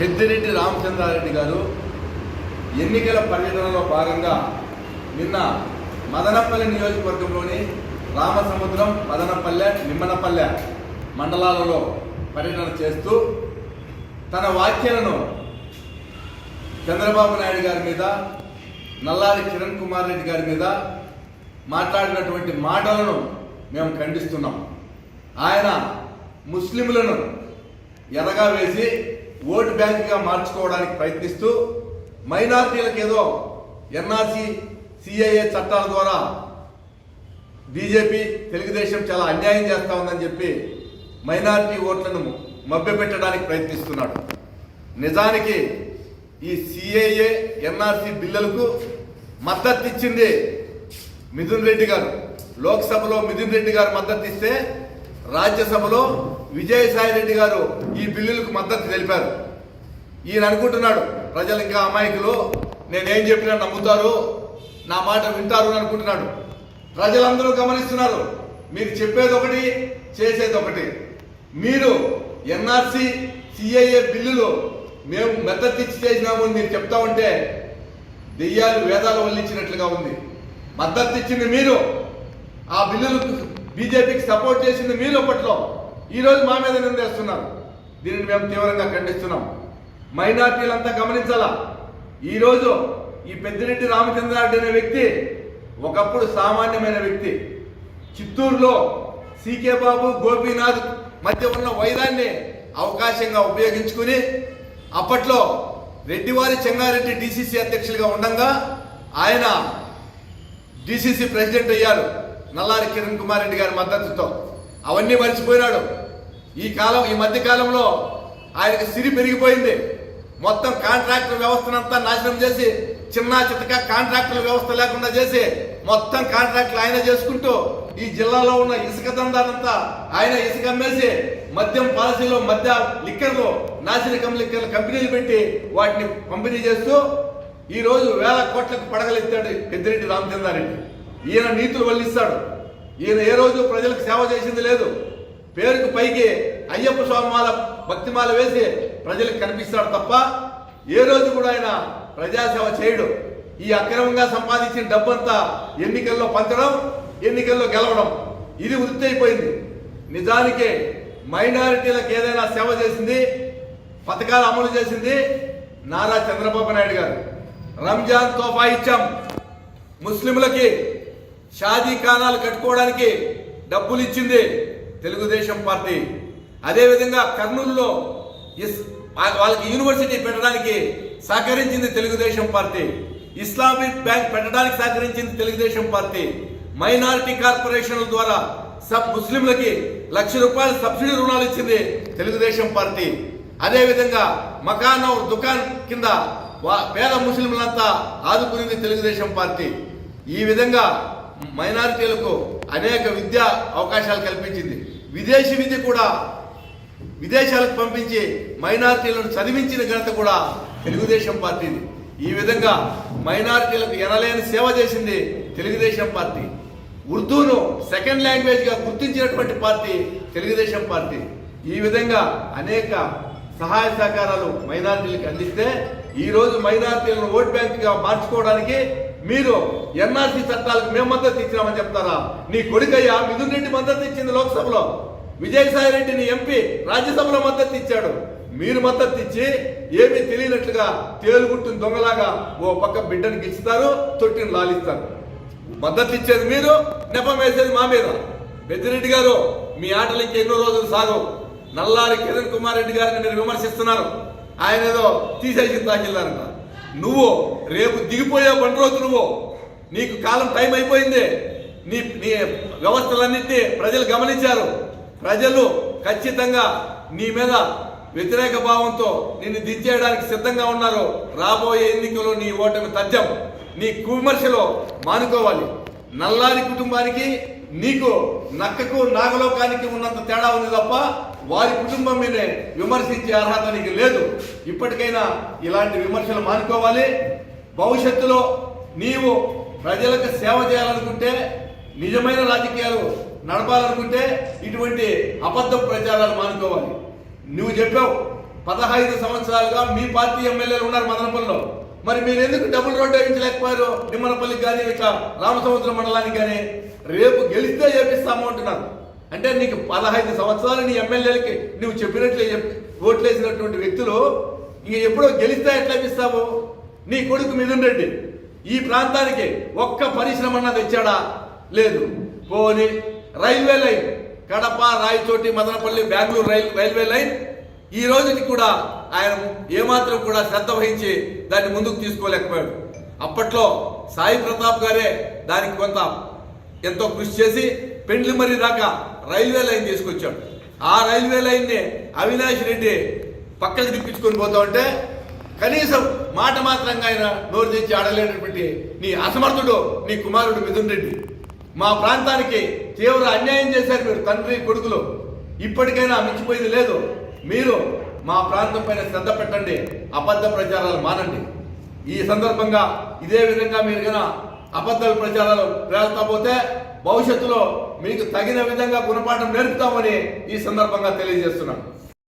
పెద్దిరెడ్డి రామచంద్రారెడ్డి గారు ఎన్నికల పర్యటనలో భాగంగా నిన్న మదనపల్లి నియోజకవర్గంలోని రామసముద్రం మదనపల్లె నిమ్మనపల్లె మండలాలలో పర్యటన చేస్తూ తన వ్యాఖ్యలను చంద్రబాబు నాయుడు గారి మీద నల్లారి కిరణ్ కుమార్ రెడ్డి గారి మీద మాట్లాడినటువంటి మాటలను మేము ఖండిస్తున్నాం. ఆయన ముస్లింలను ఎరగా వేసి ఓటు బ్యాంకుగా మార్చుకోవడానికి ప్రయత్నిస్తూ మైనార్టీలకు ఏదో ఎన్ఆర్సీ సిఐఏ చట్టాల ద్వారా బీజేపీ తెలుగుదేశం చాలా అన్యాయం చేస్తా ఉందని చెప్పి మైనార్టీ ఓట్లను మభ్యపెట్టడానికి ప్రయత్నిస్తున్నాడు. నిజానికి ఈ సిఏఏ ఎన్ఆర్సీ బిల్లులకు మద్దతు ఇచ్చింది మిథున్ రెడ్డి గారు. లోక్సభలో మిథున్ రెడ్డి గారు మద్దతు ఇస్తే రాజ్యసభలో విజయసాయి రెడ్డి గారు ఈ బిల్లులకు మద్దతు తెలిపారు. ఈయన అనుకుంటున్నాడు ప్రజలు ఇంకా అమాయకులు నేనేం చెప్పినా నమ్ముతారు నా మాట వింటారు అని అనుకుంటున్నాడు. ప్రజలందరూ గమనిస్తున్నారు మీరు చెప్పేది ఒకటి చేసేది ఒకటి. మీరు ఎన్ఆర్సి సిఐఏ బిల్లులు మేము మద్దతు ఇచ్చి చేసినాము అని మీరు చెప్తా ఉంటే దెయ్యాలు వేదాలు వల్లించినట్లుగా ఉంది. మద్దతు ఇచ్చింది మీరు. ఆ బిల్లులకు బీజేపీకి సపోర్ట్ చేసింది మీరు అప్పట్లో. ఈరోజు మా మీద నిందేస్తున్నారు దీనిని మేము తీవ్రంగా ఖండిస్తున్నాం. మైనార్టీలంతా గమనించాలా? ఈరోజు ఈ పెద్దిరెడ్డి రామచంద్రారెడ్డి అనే వ్యక్తి ఒకప్పుడు సామాన్యమైన వ్యక్తి. చిత్తూరులో సీకే బాబు గోపీనాథ్ మధ్య ఉన్న వైరాన్ని అవకాశంగా ఉపయోగించుకుని అప్పట్లో రెడ్డివారి చెంగారెడ్డి డిసిసి అధ్యక్షులుగా ఉండగా ఆయన డిసిసి ప్రెసిడెంట్ అయ్యారు. నల్లారి కిరణ్ కుమార్ రెడ్డి గారి మద్దతుతో. అవన్నీ మర్చిపోయినాడు. ఈ కాలం ఈ మధ్య కాలంలో ఆయనకి సిరి పెరిగిపోయింది. మొత్తం కాంట్రాక్టర్ వ్యవస్థనంతా నాశనం చేసి చిన్న చితక కాంట్రాక్టర్ వ్యవస్థ లేకుండా చేసి మొత్తం కాంట్రాక్టులు ఆయన చేసుకుంటూ ఈ జిల్లాలో ఉన్న ఇసుక దందానంతా ఆయన ఇసుక అమ్మేసి మద్యం పాలసీలో మద్య లిక్కర్లు నాసిరకం లిక్కర్లు కంపెనీలు పెట్టి వాటిని పంపిణీ చేస్తూ ఈ రోజు వేల కోట్లకు పడగలెత్తాడు పెద్దిరెడ్డి రామచంద్రారెడ్డి. ఈయన నీతులు వల్లిస్తాడు. ఈయన ఏ రోజు ప్రజలకు సేవ చేసింది లేదు. పేరుకు పైకి అయ్యప్ప స్వామిమాల భక్తిమాల వేసి ప్రజలకు కనిపిస్తాడు తప్ప ఏ రోజు కూడా ఆయన ప్రజాసేవ చేయడు. ఈ అక్రమంగా సంపాదించిన డబ్బంతా ఎన్నికల్లో పంచడం ఎన్నికల్లో గెలవడం ఇది వృత్తి అయిపోయింది నిజానికి మైనారిటీలకు ఏదైనా సేవ చేసింది పథకాలు అమలు చేసింది నారా చంద్రబాబు నాయుడు గారు. రంజాన్ తోఫా ఇచ్చాం. ముస్లింలకి షాదీ ఖానాలు కట్టుకోవడానికి డబ్బులు ఇచ్చింది తెలుగుదేశం పార్టీ. అదేవిధంగా కర్నూలులో ఇస్ వాళ్ళకి యూనివర్సిటీ పెట్టడానికి సహకరించింది తెలుగుదేశం పార్టీ. ఇస్లామిక్ బ్యాంక్ పెట్టడానికి సహకరించింది తెలుగుదేశం పార్టీ. మైనారిటీ కార్పొరేషన్ల ద్వారా సబ్ ముస్లింలకి లక్ష రూపాయల సబ్సిడీ రుణాలు ఇచ్చింది తెలుగుదేశం పార్టీ. అదేవిధంగా మకానో దుకాన్ కింద వా- పేద ముస్లింలంతా ఆదుకునింది తెలుగుదేశం పార్టీ. ఈ విధంగా మైనారిటీలకు అనేక విద్యా అవకాశాలు కల్పించింది. విదేశీ విద్య కూడా విదేశాలకు పంపించి మైనారిటీలను చదివించిన ఘనత కూడా తెలుగుదేశం పార్టీది. ఈ విధంగా మైనారిటీలకు ఎనలేని సేవ చేసింది తెలుగుదేశం పార్టీ. ఉర్దూను సెకండ్ లాంగ్వేజ్గా గుర్తించినటువంటి పార్టీ తెలుగుదేశం పార్టీ. ఈ విధంగా అనేక సహాయ సహకారాలు మైనారిటీలకు అందిస్తే ఈరోజు మైనారిటీలను ఓట్ బ్యాంక్గా మార్చుకోవడానికి మీరు ఎన్ఆర్సీ చట్టాలకు మేము మద్దతు ఇచ్చినామని చెప్తారా? నీ కొడుకయ్యా మిథున్ రెడ్డి మద్దతు ఇచ్చింది లోక్సభలో. విజయసాయి రెడ్డిని ఎంపీ రాజ్యసభలో మద్దతు ఇచ్చాడు. మీరు మద్దతు ఇచ్చి ఏమీ తెలియనట్లుగా తేలుగుట్టిన దొంగలాగా ఓ పక్క బిడ్డను గిచ్చుతారు తొట్టిని లాలిస్తారు. మద్దతు ఇచ్చేది మీరు నెపం వేసేది మా మీద. పెద్దిరెడ్డి గారు మీ ఆటలు ఎన్నో రోజులు సాగవు నల్లారి కిరణ్ కుమార్ రెడ్డి గారిని మీరు విమర్శిస్తున్నారు. ఆయన ఏదో తీసేసి తాకిల్లారంట. నువ్వు రేపు దిగిపోయే బండి రోజు నువ్వు. నీకు కాలం టైం అయిపోయింది. నీ నీ వ్యవస్థలన్నింటినీ ప్రజలు గమనించారు. ప్రజలు ఖచ్చితంగా నీ మీద వ్యతిరేక భావంతో నిన్ను దించేయడానికి సిద్ధంగా ఉన్నారు. రాబోయే ఎన్నికలో నీ ఓటమి తథ్యం నీ విమర్శలో మానుకోవాలి. నల్లారి కుటుంబానికి నీకు నక్కకు నాగలోకానికి ఉన్నంత తేడా ఉంది తప్ప వారి కుటుంబం మీదే విమర్శించే అర్హత నీకు లేదు. ఇప్పటికైనా ఇలాంటి విమర్శలు మానుకోవాలి. భవిష్యత్తులో నీవు ప్రజలకు సేవ చేయాలనుకుంటే నిజమైన రాజకీయాలు నడపాలనుకుంటే ఇటువంటి అబద్ధ ప్రచారాలు మానుకోవాలి. నువ్వు చెప్పావు పదహైదు సంవత్సరాలుగా మీ పార్టీ ఎమ్మెల్యేలు ఉన్నారు మదనపల్లిలో. మరి మీరు ఎందుకు డబుల్ రోడ్ వేయించలేకపోయారు? నిమ్మనపల్లికి కానీ ఇట్లా రామసముద్రం మండలానికి కానీ రేపు గెలిస్తే చేపిస్తాము అంటున్నారు. అంటే నీకు పదహైదు సంవత్సరాలు నీ ఎమ్మెల్యేలకి నువ్వు చెప్పినట్లే చెప్పి ఓట్లేసినటువంటి వ్యక్తులు ఇంక ఎప్పుడో గెలిస్తే ఎట్లా ఇస్తావు నీ కొడుకు మిథున్ రెడ్డి ఈ ప్రాంతానికి ఒక్క పరిశ్రమ అన్న తెచ్చాడా? లేదు. పోని railway line Kadapa Rayachoti Madanapalle Bengaluru rail railway line ఈ రోజుకి కూడా ఆయన ఏమాత్రం కూడా శ్రద్ధ వహించి దాన్ని ముందుకు తీసుకోలేకపోయాడు. అప్పట్లో సాయి ప్రతాప్ గారే దానికి కొంత ఎంతో కృషి చేసి పెండ్లి మరి దాకా రైల్వే లైన్ తీసుకొచ్చాడు. ఆ రైల్వే లైన్ని అవినాష్ రెడ్డి పక్కకి తిప్పించుకొని పోతా ఉంటే కనీసం మాట మాత్రంగా ఆయన నోరు తెచ్చి ఆడలేనటువంటి నీ అసమర్థుడు నీ కుమారుడు మిథున్ రెడ్డి. మా ప్రాంతానికి తీవ్ర అన్యాయం చేశారు మీరు తండ్రి కొడుకులు. ఇప్పటికైనా మించిపోయింది లేదు. మీరు మా ప్రాంతం పైన శ్రద్ధ పెట్టండి అబద్ధ ప్రచారాలు మానండి. ఈ సందర్భంగా ఇదే విధంగా మీరు కనుక అబద్ధ ప్రచారాలు పేలుతా పోతే భవిష్యత్తులో మీకు తగిన విధంగా గుణపాఠం నేర్పుతామని ఈ సందర్భంగా తెలియజేస్తున్నాను.